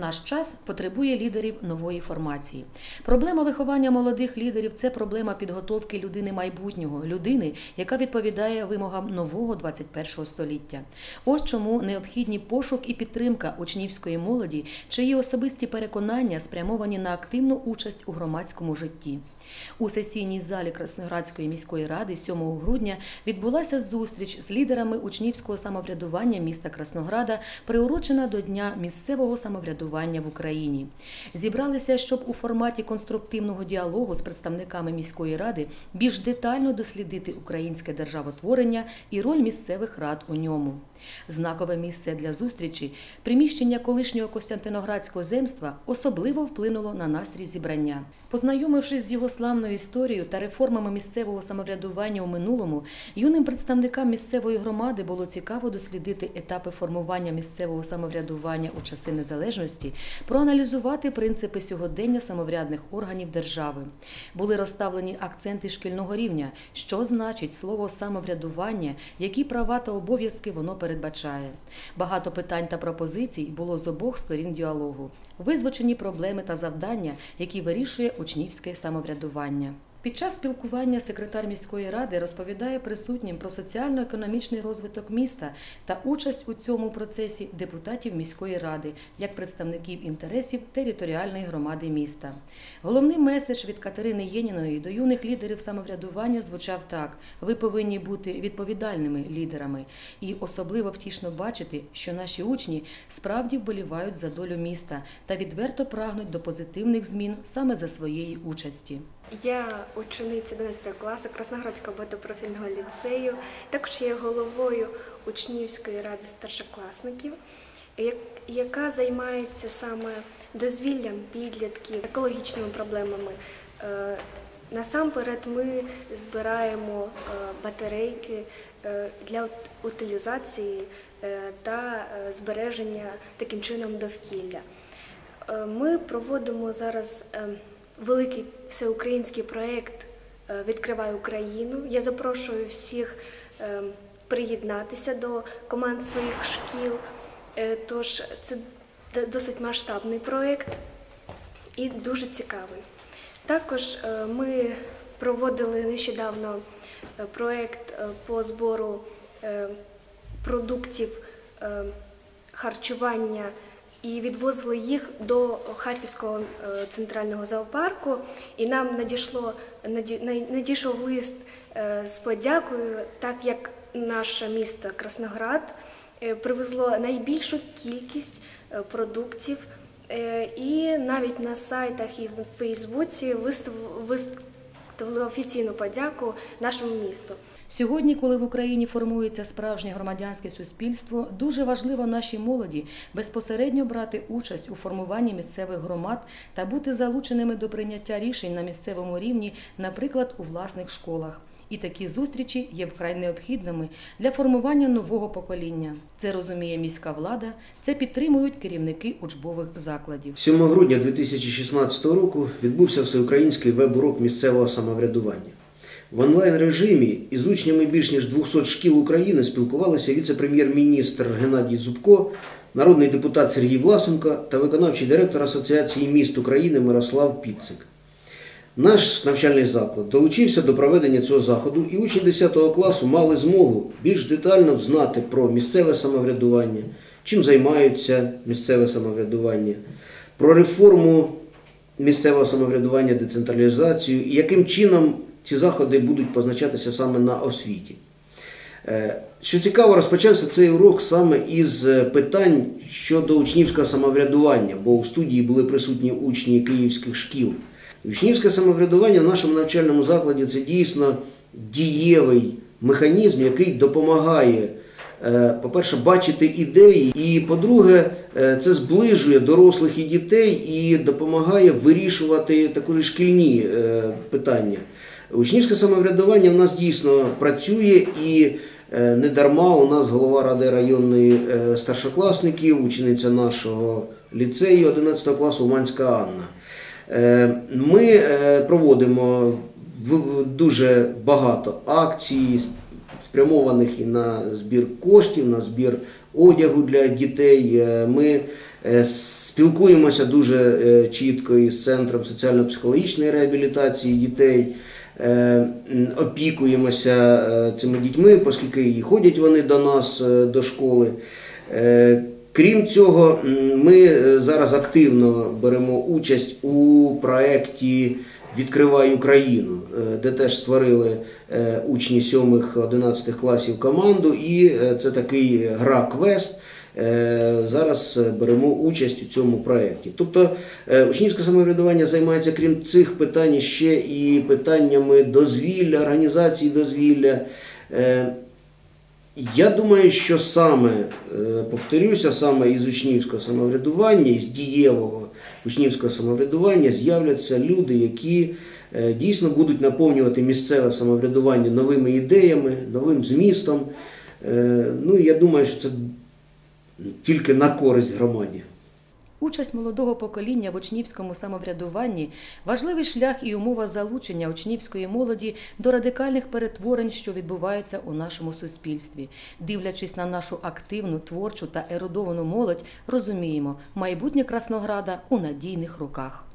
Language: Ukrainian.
Наш час потребує лідерів нової формації. Проблема виховання молодих лідерів це проблема підготовки людини майбутнього, людини, яка відповідає вимогам нового 21-го століття. Ось чому необхідні пошук і підтримка учнівської молоді, чиї особисті переконання спрямовані на активну участь у громадському житті. У сесійній залі Красноградської міської ради 7 грудня відбулася зустріч з лідерами учнівського самоврядування міста Краснограда, приурочена до Дня місцевого самоврядування в Україні. Зібралися, щоб у форматі конструктивного діалогу з представниками міської ради більш детально дослідити українське державотворення і роль місцевих рад у ньому. Знакове місце для зустрічі, приміщення колишнього Костянтиноградського земства особливо вплинуло на настрій зібрання. Познайомившись з його славною історією та реформами місцевого самоврядування у минулому, юним представникам місцевої громади було цікаво дослідити етапи формування місцевого самоврядування у часи незалежності, проаналізувати принципи сьогодення самоврядних органів держави. Були розставлені акценти шкільного рівня, що значить слово самоврядування, які права та обов'язки воно передбачає. Багато питань та пропозицій було з обох сторін діалогу, визвучені проблеми та завдання, які вирішує учнівське самоврядування. Під час спілкування секретар міської ради розповідає присутнім про соціально-економічний розвиток міста та участь у цьому процесі депутатів міської ради як представників інтересів територіальної громади міста. Головний меседж від Катерини Єніної до юних лідерів самоврядування звучав так: ви повинні бути відповідальними лідерами, і особливо втішно бачити, що наші учні справді вболівають за долю міста та відверто прагнуть до позитивних змін саме за своєї участі. Я учениця 11 класу Красноградського багатопрофільного ліцею. Також є головою учнівської ради старшокласників, яка займається саме дозвіллям підлітків, екологічними проблемами. Е, Насамперед ми збираємо е, батарейки е, для утилізації та збереження таким чином довкілля. Ми проводимо зараз е, великий всеукраїнський проєкт е, Відкривай Україну. Я запрошую всіх е, приєднатися до команд своїх шкіл. Е, Тож це досить масштабний проєкт і дуже цікавий. Також ми проводили нещодавно проєкт по збору продуктів харчування і відвозили їх до Харківського е, центрального зоопарку. І нам надійшло наді- надійшов лист е, з подякою, так як наше місто Красноград е, привезло найбільшу кількість продуктів. І навіть на сайтах і в Фейсбуці вистав- виставили офіційну подяку нашому місту. Сьогодні, коли в Україні формується справжнє громадянське суспільство, дуже важливо нашій молоді безпосередньо брати участь у формуванні місцевих громад та бути залученими до прийняття рішень на місцевому рівні, наприклад, у власних школах. І такі зустрічі є вкрай необхідними для формування нового покоління. Це розуміє міська влада, це підтримують керівники учбових закладів. 7 грудня 2016 року відбувся всеукраїнський веб-урок місцевого самоврядування. В онлайн-режимі із учнями більш ніж 200 шкіл України спілкувалися віце-прем'єр-міністр Геннадій Зубко, народний депутат Сергій Власенко та виконавчий директор Асоціації міст України Мирослав Піцик. Наш навчальний заклад долучився до проведення цього заходу, і учні 10 класу мали змогу більш детально взнати про місцеве самоврядування, чим займаються місцеве самоврядування, про реформу місцевого самоврядування, децентралізацію і яким чином ці заходи будуть позначатися саме на освіті. Е, Що цікаво, розпочався цей урок саме із е, питань щодо учнівського самоврядування, бо у студії були присутні учні київських шкіл. Учнівське самоврядування в нашому навчальному закладі це дійсно дієвий механізм, який допомагає, е, по-перше, бачити ідеї, і по-друге, це зближує дорослих і дітей і допомагає вирішувати також шкільні питання. Учнівське самоврядування в нас дійсно працює і е, не дарма у нас голова ради районної е, старшокласників, учениця нашого ліцею 11 класу Уманська Анна. Е, Ми проводимо дуже багато акцій, спрямованих і на збір коштів, на збір одягу для дітей. Ми Спілкуємося дуже чітко із центром соціально-психологічної реабілітації дітей, опікуємося е, цими дітьми, оскільки і ходять вони до нас е, до школи. Е, Крім цього, ми е, зараз активно беремо участь у проєкті Відкривай Україну, е, де теж створили е, учні 7-11 класів команду, і е, це такий гра-квест. Е, Зараз е, беремо участь у цьому проєкті. Тобто е, учнівське самоврядування займається, крім цих питань, ще і питаннями дозвілля, організації дозвілля. Я думаю, що саме, повторюся, саме із учнівського самоврядування, із дієвого учнівського самоврядування з'являться люди, які дійсно будуть наповнювати місцеве самоврядування новими ідеями, новим змістом. Ну, я думаю, що це тільки на користь громаді. Участь молодого покоління в учнівському самоврядуванні важливий шлях і умова залучення учнівської молоді до радикальних перетворень, що відбуваються у нашому суспільстві. Дивлячись на нашу активну, творчу та ерудовану молодь, розуміємо, майбутнє Краснограда у надійних руках.